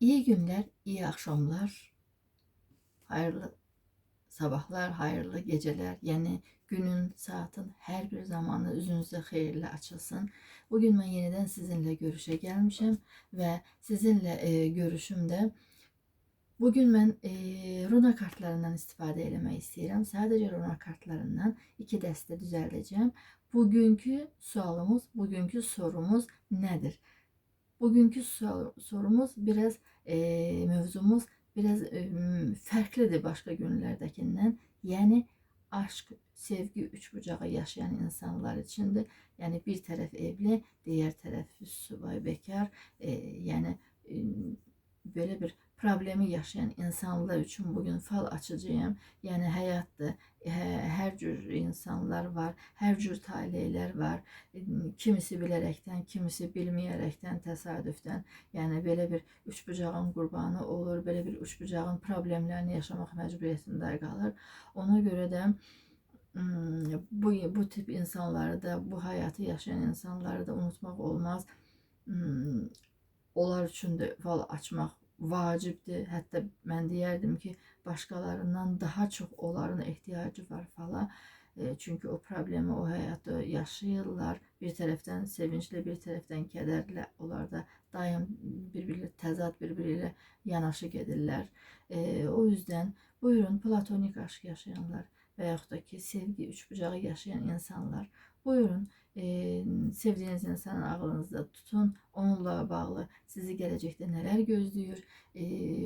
İyi günler, iyi akşamlar, hayırlı sabahlar, hayırlı geceler. Yani günün, saatin her bir zamanı üzünüzde hayırlı açılsın. Bugün ben yeniden sizinle görüşe gelmişim ve sizinle e, görüşümde bugün ben e, runa kartlarından istifade eləmək istəyirəm. Sadece runa kartlarından iki dəstə düzəldəcəm. Bugünkü sualımız, bugünkü sorumuz nedir? Bugünkü sor- sorumuz biraz e, mövzumuz biraz e, farklıdır başka günlerdekinden. Yani aşk, sevgi üç bucağı yaşayan insanlar içindir. Yani bir taraf evli, diğer taraf subay bekar. E, yani e, böyle bir problemi yaşayan insanlar için bugün fal açacağım. Yani hayatta e, her cür insanlar var, her cür taleyler var. Kimisi bilerekten, kimisi bilmeyerekten, tesadüften. Yani böyle bir üç bucağın qurbanı olur, böyle bir üç bucağın problemlerini yaşamak mecburiyetinde kalır. Ona göre de hmm, bu bu tip insanları da bu hayatı yaşayan insanları da unutmak olmaz. Hmm, Onlar üçün də fal açmaq vacibdir. Hətta mən deyərdim ki, başqalarından daha çox onların ehtiyacı var fala. E, Çünki o problemi, o həyatı yaşayırlar. Bir tərəfdən sevincli, bir tərəfdən kədərli. Onlar da daim bir-biri təzad, bir-biri ilə yanaşı gedirlər. E, o yüzden buyurun platonik aşk yaşayanlar və yaxud da ki sevgi üçbucağı yaşayan insanlar buyurun sevdiğiniz insanı ağlınızda tutun. Onunla bağlı sizi gelecekte neler gözlüyor,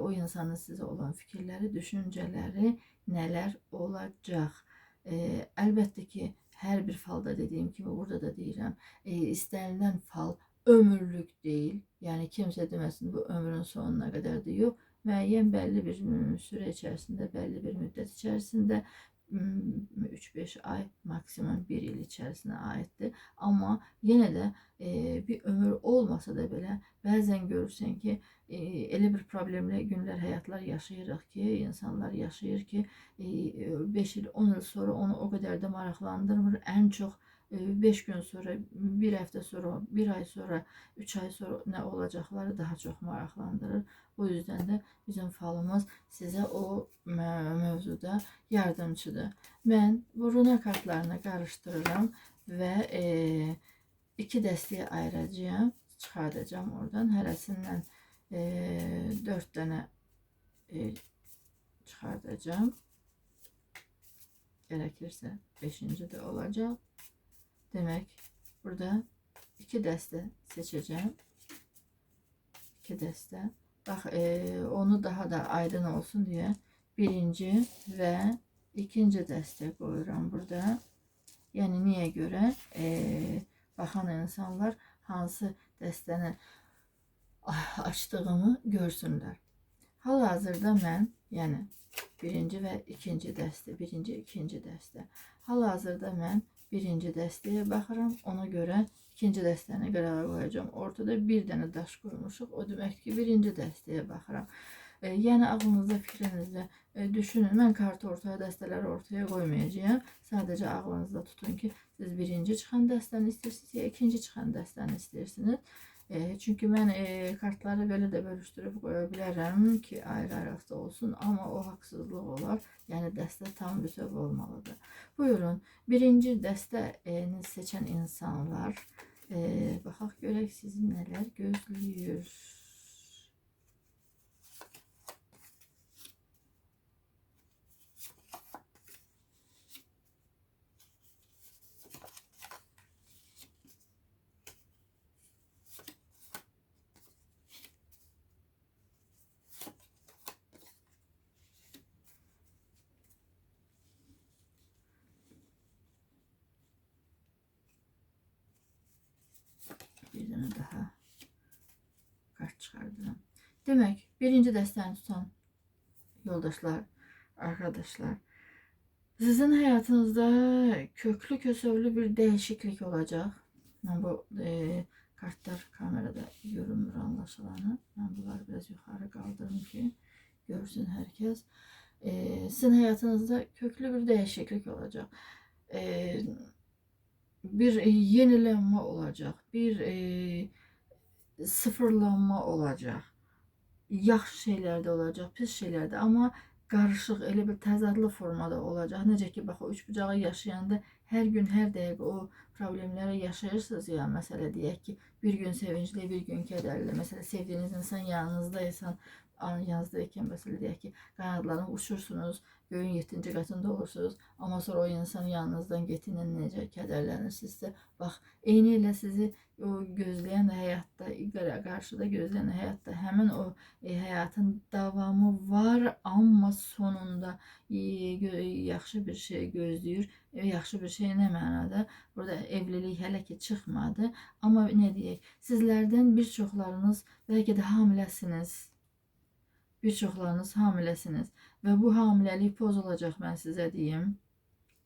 o insanın size olan fikirleri, düşünceleri neler olacak. E, elbette ki her bir falda dediğim gibi burada da deyirəm, e, istenilen fal ömürlük değil. Yani kimse demesin bu ömrün sonuna kadar diyor. Müəyyən belli bir süre içerisinde, belli bir müddet içerisinde 3-5 ay maksimum 1 il içerisine aittir. Ama yine de e, bir ömür olmasa da belə bəzən görürsən ki, e, elə bir problemli günlər, həyatlar yaşayırıq ki, insanlar yaşayır ki, 5 il, 10 il sonra onu o kadar da maraqlandırmır. En çok 5 gün sonra, bir hafta sonra, bir ay sonra, 3 ay sonra ne olacakları daha çok maraqlandırır. Bu yüzden de bizim falımız size o mövzuda yardımcıdır. Ben bu runa kartlarını karıştırıram ve e, iki dəstəyə ayıracağım, çıxardacağım oradan. Hərəsindən e, 4 dənə e. Gerekirse 5. de olacak. Demek burada iki dəstə seçeceğim. İki dəstə. Bak e, onu daha da aydın olsun diye birinci ve ikinci dəstə koyuram burada. Yani niye göre e, bakan insanlar hansı dəstəni açtığımı görsünler. Hal-hazırda mən, yəni birinci və ikinci dəstə, birinci, ikinci dəstə. Hal-hazırda mən birinci dəstəyə baxıram, ona görə ikinci dəstəni qırağa qoyacağam. Ortada bir dənə daş qoymuşuq. O demək ki, birinci dəstəyə baxıram. E, yəni ağlınızda, fikrinizdə e, düşünün. Mən kartı ortaya, dəstələri ortaya qoymayacağam. Sadəcə ağlınızda tutun ki, siz birinci çıxan dəstəni istəyirsiniz, ya ikinci çıxan dəstəni istəyirsiniz. E, çünkü ben e, kartları böyle de bölüştürüp koyabilirim ki ayrı ayrı olsun ama o haksızlık olur. Yani dəstə tam bütöv olmalıdır. Buyurun. Birinci dəstəni seçen insanlar e, baxaq görək sizi nələr gözləyir. Bir tane daha kart çıkardım. Demek birinci dəstəni tutan yoldaşlar, arkadaşlar sizin hayatınızda köklü kösövlü bir değişiklik olacak. Ben bu e, kartlar kamerada görünmür anlaşılanı. Ben bunları biraz yukarı kaldırdım ki görsün herkes. E, sizin hayatınızda köklü bir değişiklik olacak. E, bir e, yenilenme olacak, bir e, sıfırlanma olacak. yaxşı şeylər də olacaq, pis şeylər də, amma qarışıq bir təzadlı formada olacaq. Necə ki, bax o üçbucağı yaşayanda hər gün, hər dəqiqə o problemləri yaşayırsınız ya, məsələ deyək ki, bir gün sevincli, bir gün kədərli. Məsələn, sevdiyiniz insan yanınızdaysan, an yanınızdayken məsələ deyək ki, qanadlarını uçursunuz, göyün 7-ci qatında olursunuz, amma sonra o insan yanınızdan getiyinə necə kədərlənirsinizsə, bax, eyni ilə sizi o gözləyən həyatda, qarşıda gözləyən həyatda həmin o e, həyatın davamı var, amma sonunda e, yaxşı bir şey gözləyir. E, yaxşı bir şey nə mənada? Burada evlilik hələ ki çıxmadı, amma nə deyək, sizlərdən bir çoxlarınız bəlkə də hamiləsiniz. Bir çoxlarınız hamiləsiniz və bu hamiləlik pozulacaq mən sizə deyim.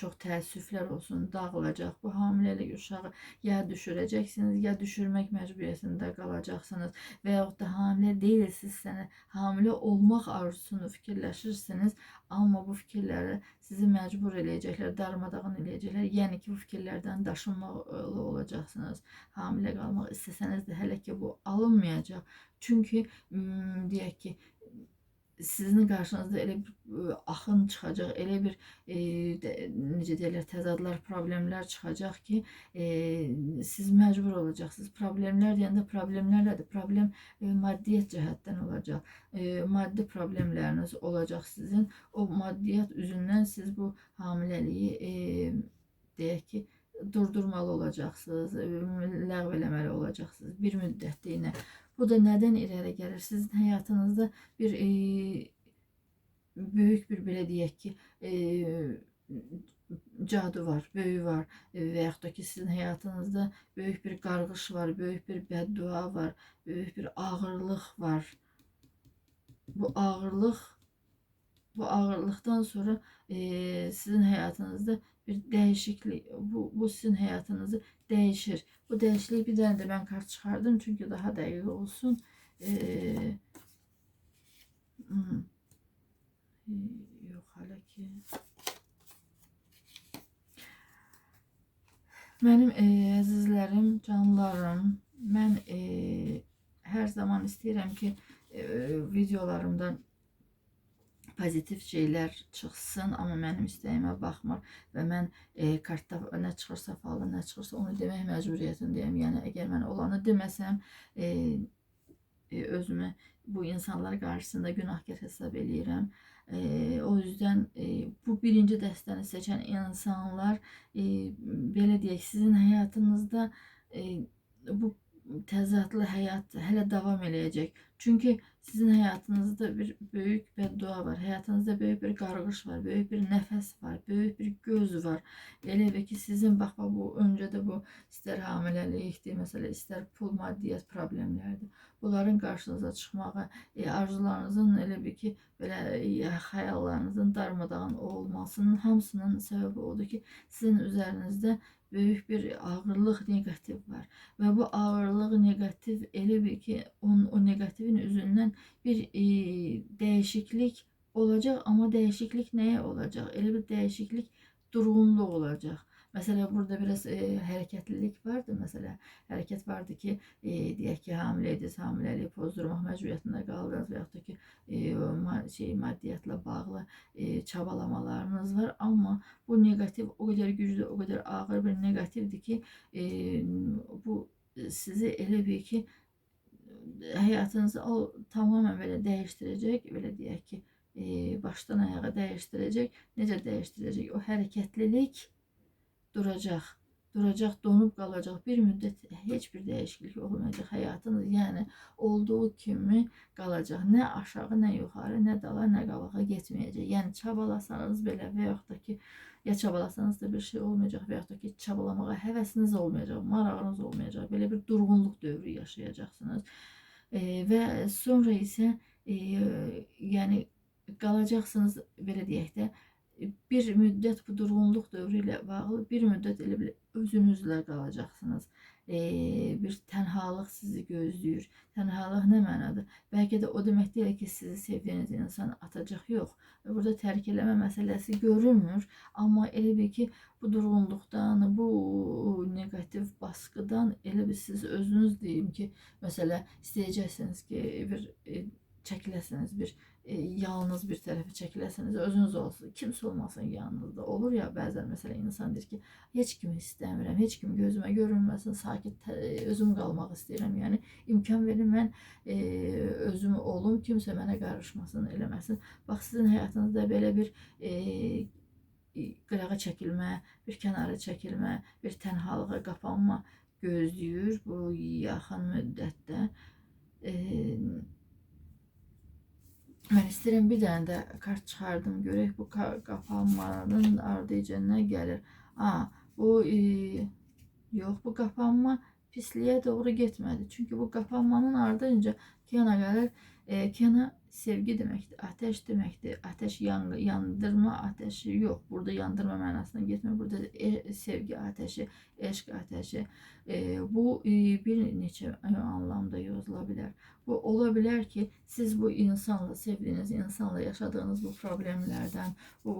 Çox təəssüflər olsun, dağılacaq bu hamiləlik uşağı ya düşürəcəksiniz, ya düşürmək məcburiyyətində qalacaqsınız və yaxud da hamilə deyilsinizsə, hamilə olmaq arzusunu fikirləşirsiniz, amma bu fikirləri sizi məcbur eləyəcəklər, darmadağın eləyəcəklər. Yəni ki, bu fikirlərdən daşınmalı olacaqsınız. Hamilə qalmaq istəsəniz də hələ ki bu alınmayacaq. Çünki m, deyək ki, sizin qarşınızda elə bir e, axın çıxacaq, elə bir e, də, necə deyirlər, təzadlar, problemlər çıxacaq ki, e, siz məcbur olacaqsınız. Problemlər deyəndə problemlər nədir? Problem e, maddiyyat cəhətdən olacaq. E, maddi problemləriniz olacaq sizin. O maddiyyat üzündən siz bu hamiləliyi e, deyək ki, durdurmalı olacaqsınız, e, ləğv eləməli olacaqsınız bir müddətliyə. Bu da neden ileri gelir? Sizin hayatınızda bir e, büyük bir belə deyək ki, e, cadu var, büyü var e, və yaxud da ki, sizin həyatınızda böyük bir qarğış var, böyük bir bəddua var, böyük bir ağırlıq var. Bu ağırlıq bu ağırlıktan sonra e, sizin hayatınızda bir değişiklik, bu, bu sizin hayatınızı değişir. Bu değişikliği bir tane de ben kart çıkardım çünkü daha dəqiq olsun. Ee, hmm. Yok hala ki. Mənim e, canlarım, mən e, hər zaman istəyirəm ki, e, videolarımdan pozitiv şeylər çıxsın, amma mənim istəyimə baxmır və mən e, kartda nə çıxırsa, falda nə çıxırsa onu demək məcburiyyətindəyəm. Yəni əgər mən olanı deməsəm, e, e, özümü bu insanlar qarşısında günahkar hesab eləyirəm. E, o yüzden e, bu birinci dəstəni seçən insanlar e, belə deyək, sizin həyatınızda e, bu təzadlı həyat hələ davam eləyəcək. Çünkü sizin hayatınızda bir büyük bir dua var. Hayatınızda büyük bir qarğış var, büyük bir nefes var, büyük bir göz var. Elə ki sizin bax bu öncə də bu istər hamiləlikdir, məsələ istər pul, maddiyyat problemlərdir. Bunların qarşınıza çıxmağı, e, arzularınızın elə bir ki belə e, xəyallarınızın darmadağın olmasının hamısının səbəbi odur ki, sizin üzərinizdə büyük bir ağırlık negatif var. Ve bu ağırlık negatif elə bir ki on, o negatifin üzündən bir e, değişiklik olacak ama değişiklik neye olacak? Elə bir değişiklik durgunluq olacak. Mesela burada biraz e, hareketlilik vardı. Mesela hareket vardı ki e, deyək ki, hamiləydiniz, hamiləliyi pozdurmaq məcburiyyətində qaldınız və yaxud da ki, e, şey maddiyatla bağlı e, çabalamalarınız var. Amma bu negatif o kadar güclü, o kadar ağır bir negatifdir ki, e, bu sizi elə bir ki, həyatınızı o tamamen belə dəyişdirəcək, belə deyək ki, e, başdan ayağa dəyişdirəcək. Necə dəyişdirəcək? O hərəkətlilik duracaq. Duracaq, donup qalacaq. Bir müddət heç bir dəyişiklik olmayacaq həyatınız. Yəni olduğu kimi qalacaq. Nə aşağı, nə yuxarı, nə dala, nə qabağa getməyəcək. Yəni çabalasanız belə və yaxud ki, ya çabalasanız da bir şey olmayacaq və yaxud da ki, çabalamağa həvəsiniz olmayacaq, marağınız olmayacaq. Belə bir durğunluq dövrü yaşayacaqsınız. E, və sonra isə e, yəni qalacaqsınız belə deyək də bir müddət bu durğunluq dövrü ilə bağlı bir müddət elə bil özünüzlə. E, bir tənhalıq sizi gözləyir. Tənhalıq nə mənadır? Bəlkə də o demək deyil ki, sizi sevdiyiniz insan atacaq, yox. Burada tərk eləmə məsələsi görünmür, amma elə bil ki, bu durğunluqdan, bu negativ baskıdan elə bir siz özünüz deyim ki, məsələ istəyəcəksiniz ki, bir e, çəkiləsiniz bir e, yalnız bir tərəfə çəkiləsiniz, özünüz olsun, kimsə olmasın yanınızda. Olur ya bəzən məsələn insan deyir ki, heç kimi istəmirəm, heç kim gözümə görünməsin, sakit tə- özüm qalmaq istəyirəm. Yəni imkan verin mən e, özüm olum, kimsə mənə qarışmasın, eləməsin. Bax sizin həyatınızda belə bir e, qırağa çəkilmə, bir kənara çəkilmə, bir tənhalığa qapanma gözləyir bu yaxın müddətdə. E, İstəyirəm bir dənə də kart çıxardım görək bu ka- qapanmanın ardıcı nə gəlir. A, bu e, yox bu qapanma pisliyə doğru getmədi. Çünki bu qapanmanın ardınca Kiana gəlir. E, Kiana sevgi deməkdir, ateş deməkdir. Ateş yan, yandırma ateşi yox. Burada yandırma mənasına getmir. Burada e, sevgi ateşi, eşq ateşi. E, bu e, bir neçə anlamda yazıla bilər. Bu ola bilər ki, siz bu insanla, sevdiyiniz insanla yaşadığınız bu problemlərdən, bu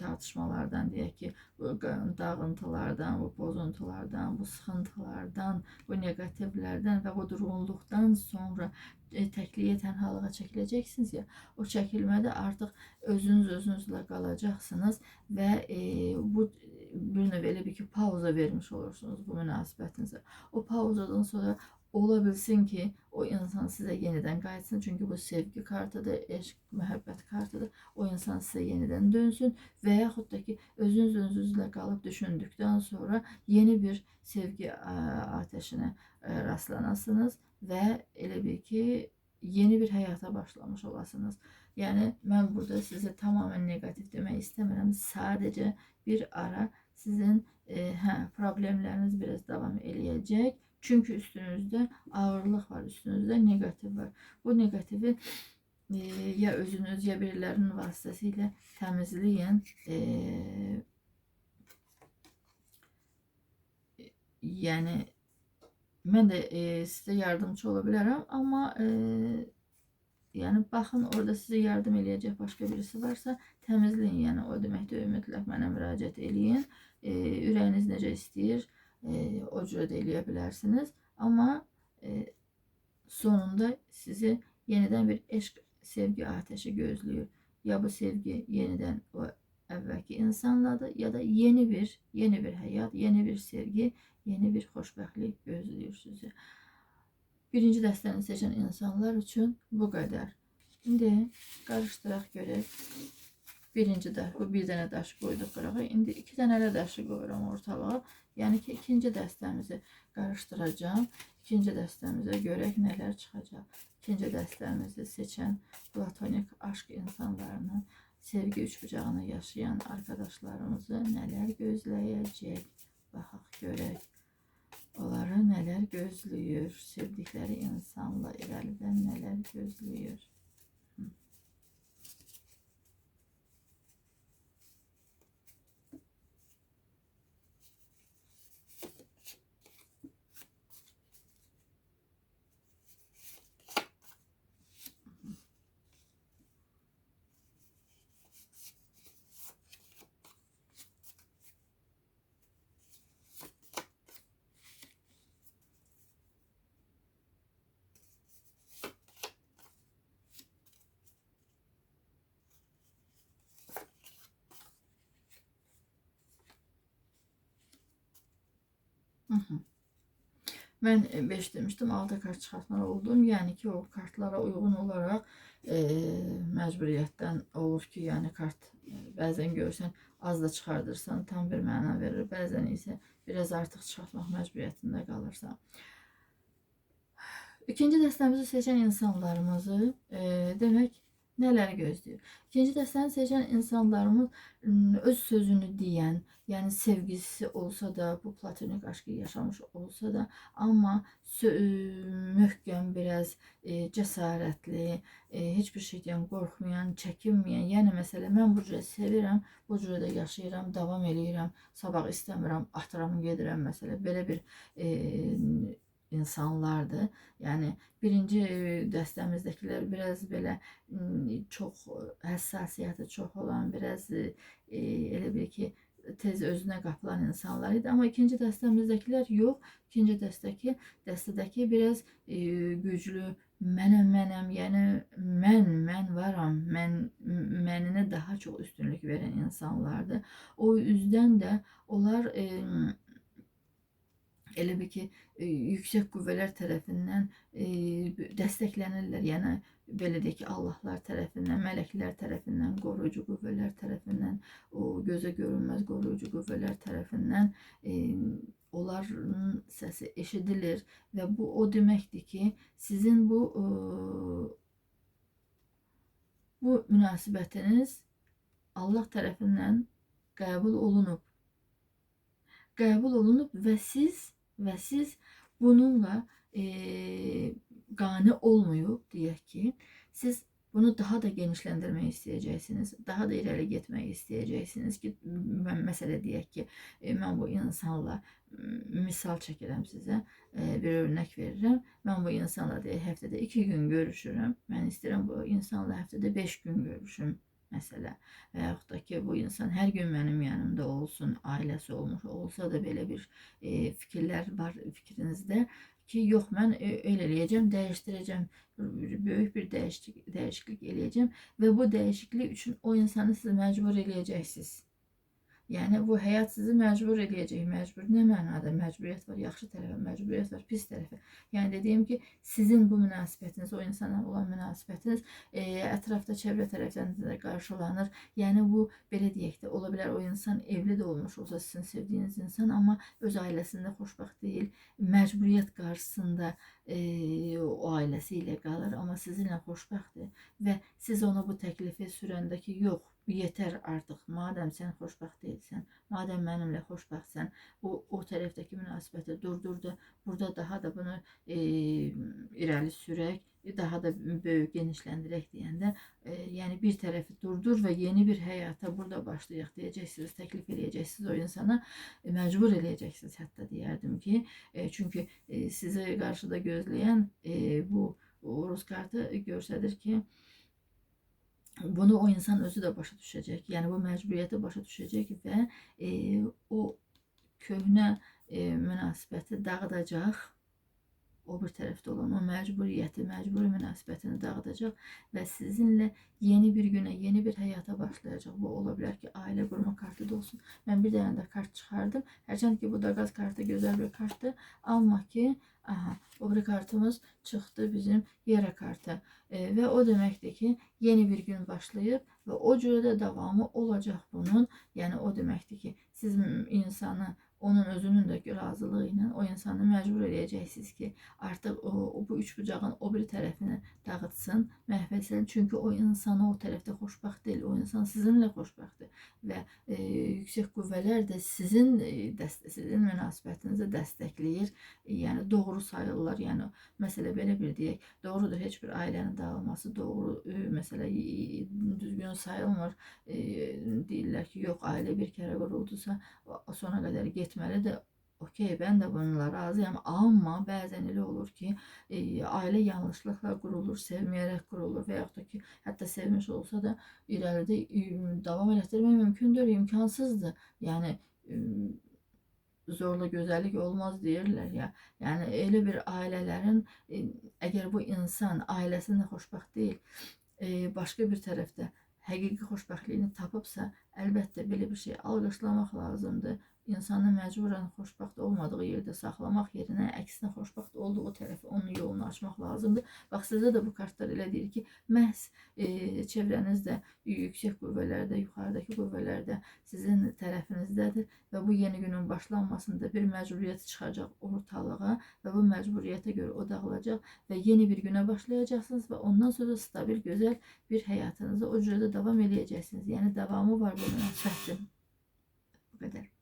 tartışmalardan deyək ki, bu dağıntılardan, bu pozuntulardan, bu sıxıntılardan, bu negativlərdən və bu durğunluqdan sonra e, təkliyə, tənhalığa çəkiləcəksiniz ya, o çəkilmədə artıq özünüz özünüzlə qalacaqsınız və e, bu bir növ elə bir ki, pauza vermiş olursunuz bu münasibətinizə. O pauzadan sonra ola bilsin ki, o insan sizə yenidən qayıtsın. Çünki bu sevgi kartıdır, eşq, məhəbbət kartıdır. O insan sizə yenidən dönsün və yaxud da ki, özünüz özünüzlə qalıb düşündükdən sonra yeni bir sevgi ə, ateşinə ə, rastlanasınız və elə bil ki, yeni bir həyata başlamış olasınız. Yəni mən burada sizə tamamilə neqativ demək istəmirəm. Sadəcə bir ara sizin e, hə, problemləriniz biraz davam eləyəcək. Çünkü üstünüzde ağırlık var, üstünüzde negatif var. Bu negatifi e, ya özünüz ya birilerinin vasıtasıyla temizleyin. E, yani ben de e, size yardımcı olabilirim ama e, yani baxın orada sizə yardım eləyəcək başqa birisi varsa təmizləyin. Yəni o deməkdir mütləq mənə müraciət eləyin. E, ürəyiniz necə istəyir, e, o cürə də eləyə bilərsiniz. Amma e, sonunda sizi yenidən bir eşq, sevgi ateşi gözləyir. Ya bu sevgi yenidən o əvvəlki insanladır ya da yeni bir, yeni bir həyat, yeni bir sevgi, yeni bir xoşbəxtlik gözləyir sizi. Birinci dəstəni seçən insanlar üçün bu qədər. İndi qarışdıraq görək. Birinci də bu bir dənə daş qoyduq qırağa. İndi iki dənə də daşı qoyuram ortalığa. Yəni ki, ikinci dəstəmizi qarışdıracağam. İkinci dəstəmizə görək nələr çıxacaq. İkinci dəstəmizi seçən platonik aşk insanlarının sevgi üçbucağını yaşayan arkadaşlarımızı nələr gözləyəcək? Baxaq görək. Onları nələr gözləyir? Sevdikləri insanla irəlidən nələr gözləyir? Hı. Ben 5 demiştim 6 kart çıxartmalı oldum. Yəni ki o kartlara uyğun olaraq e, məcburiyyətdən olur ki, yəni kart e, bəzən görsən az da çıxardırsan tam bir məna verir. Bəzən isə biraz artıq çıxartmaq məcburiyyətində qalırsan. İkinci dəstəmizi seçən insanlarımızı e, demək nələr gözləyir? İkinci dəstəni seçən insanlarımız ım, öz sözünü deyən, yəni sevgisi olsa da, bu platonik aşkı yaşamış olsa da, amma sö- ıı, möhkəm, biraz e, cəsarətli, e, heç bir şeydən qorxmayan, çəkinməyən. Yəni məsələn mən bu cürə sevirəm, bu cürə də yaşayıram, davam eləyirəm, sabah istəmirəm, atıram, gedirəm məsələn. Belə bir e, insanlardır. Yəni birinci dəstəmizdəkilər biraz belə çox həssasiyyəti çox olan, biraz elə bil ki tez özünə qapılan insanlar idi. Amma ikinci dəstəmizdəkilər yox. İkinci dəstəki dəstədəki biraz e, güclü, mənəm, mənəm, yəni mən, mən varam, mən mənine daha çox üstünlük verən insanlardır. O yüzden də onlar e, elə bir ki, e, yüksək qüvvələr tərəfindən e, dəstəklənirlər. Yəni belə deyək ki, Allahlar tərəfindən, mələklər tərəfindən, qoruyucu qüvvələr tərəfindən, o gözə görünməz qoruyucu qüvvələr tərəfindən e, onların səsi eşidilir və bu o deməkdir ki, sizin bu bu münasibətiniz Allah tərəfindən qəbul olunub. Qəbul olunub və siz və siz bununla e, qane olmuyor deyək ki, siz bunu daha da genişləndirmək istəyəcəksiniz, daha da irəli getmək istəyəcəksiniz ki, mən məsələ deyək ki, e, mən bu insanla misal çəkirəm sizə, e, bir örnək verirəm. Mən bu insanla deyək həftədə 2 gün görüşürəm. Mən istəyirəm bu insanla həftədə 5 gün görüşüm məsələ və yaxud da ki, bu insan hər gün mənim yanımda olsun, ailəsi olmuş olsa da belə bir e, fikirlər var fikrinizdə ki, yox mən elə eləyəcəm, dəyişdirəcəm, böyük bir dəyişiklik, dəyişiklik eləyəcəm və bu dəyişiklik üçün o insanı siz məcbur eləyəcəksiniz. Yəni bu həyat sizi məcbur eləyəcək. Məcbur nə mənada? Məcburiyyət var, yaxşı tərəfi, məcburiyyət var, pis tərəfi. Yəni dediyim ki, sizin bu münasibətiniz, o insana olan münasibətiniz e, ətrafda çevrə tərəfdən də qarşılanır. Yəni bu belə deyək də, ola bilər o insan evli də olmuş olsa sizin sevdiyiniz insan, amma öz ailəsində xoşbəxt deyil. Məcburiyyət qarşısında e, o ailəsi ilə qalır, amma sizinlə xoşbəxtdir və siz ona bu təklifi sürəndə ki, yox, yeter artık. Madem sen xoşbəxt değilsen, madem mənimlə xoşbəxtsən, bu o tərəfdəki münasibəti durdurdu. Burada daha da bunu e, irəli sürək, daha da böyük genişləndirək deyəndə, e, bir tərəfi durdur və yeni bir həyata burada başlayaq deyəcəksiniz, təklif eləyəcəksiniz o insana, e, məcbur eləyəcəksiniz hətta deyərdim ki, e, çünki e, sizi qarşıda gözləyən e, bu Rus kartı göstərir ki, bunu o insan özü de başa düşecek. Yani bu məcburiyyəti başa düşecek ve e, o köhnə e, münasibəti dağıdacaq. O bir tərəfdə olan o məcburiyyəti, məcburi münasibətini dağıdacaq və sizinlə yeni bir günə, yeni bir həyata başlayacaq. Bu ola bilər ki, ailə qurma kartı da olsun. Mən bir dənə də kart çıxardım. Hərçənd ki, bu da qaz kartı gözəl bir kartdır. Amma ki, aha, o bir kartımız çıxdı bizim yere kartı. E, və o deməkdir ki, yeni bir gün başlayıb və o cürə də davamı olacaq bunun. Yəni o deməkdir ki, siz insanı onun özünün de razılığı ilə o insanı məcbur edəcəksiniz ki, artıq o, o bu üç bucağın o bir tərəfini dağıtsın, məhv etsin. Çünki o insanı o tərəfdə xoşbəxt deyil. O insan sizinlə xoşbəxtdir və e, yüksək qüvvələr də sizin e, dəst sizin münasibətinizi dəstəkləyir. E, yəni doğru sayırlar. Yəni məsələ belə bir deyək, doğrudur heç bir ailənin dağılması doğru e, məsələ e, düzgün sayılmır. E, deyirlər ki, yox ailə bir kərə quruldusa sona qədər get etməlidir. Okey ben de bununla razıyım ama bəzən elə olur ki e, ailə yanlışlıqla qurulur, sevməyərək qurulur və da ki hətta sevmiş olsa da irəlidə e, davam etdirmək mümkündür, imkansızdır. Yəni e, zorla gözəllik olmaz deyirlər ya. Yəni elə bir ailələrin əgər bu insan ailəsində xoşbəxt deyil, e, başqa bir tərəfdə həqiqi xoşbəxtliyini tapıbsa, əlbəttə belə bir şey alqışlamaq lazımdır insanı məcburən xoşbəxt olmadığı yerdə saxlamaq yerinə əksinə xoşbəxt olduğu tərəfi onun yolunu açmaq lazımdır. Bax sizə də bu kartlar elə deyir ki, məhz e, çevrənizdə yüksək qüvvələrdə, yuxarıdakı qüvvələrdə sizin tərəfinizdədir və bu yeni günün başlanmasında bir məcburiyyət çıxacaq ortalığa və bu məcburiyyətə görə o dağılacaq və yeni bir günə başlayacaqsınız və ondan sonra stabil, gözəl bir həyatınızı o cürə də davam eləyəcəksiniz. Yəni davamı var bu münasibətin. Bu qədər.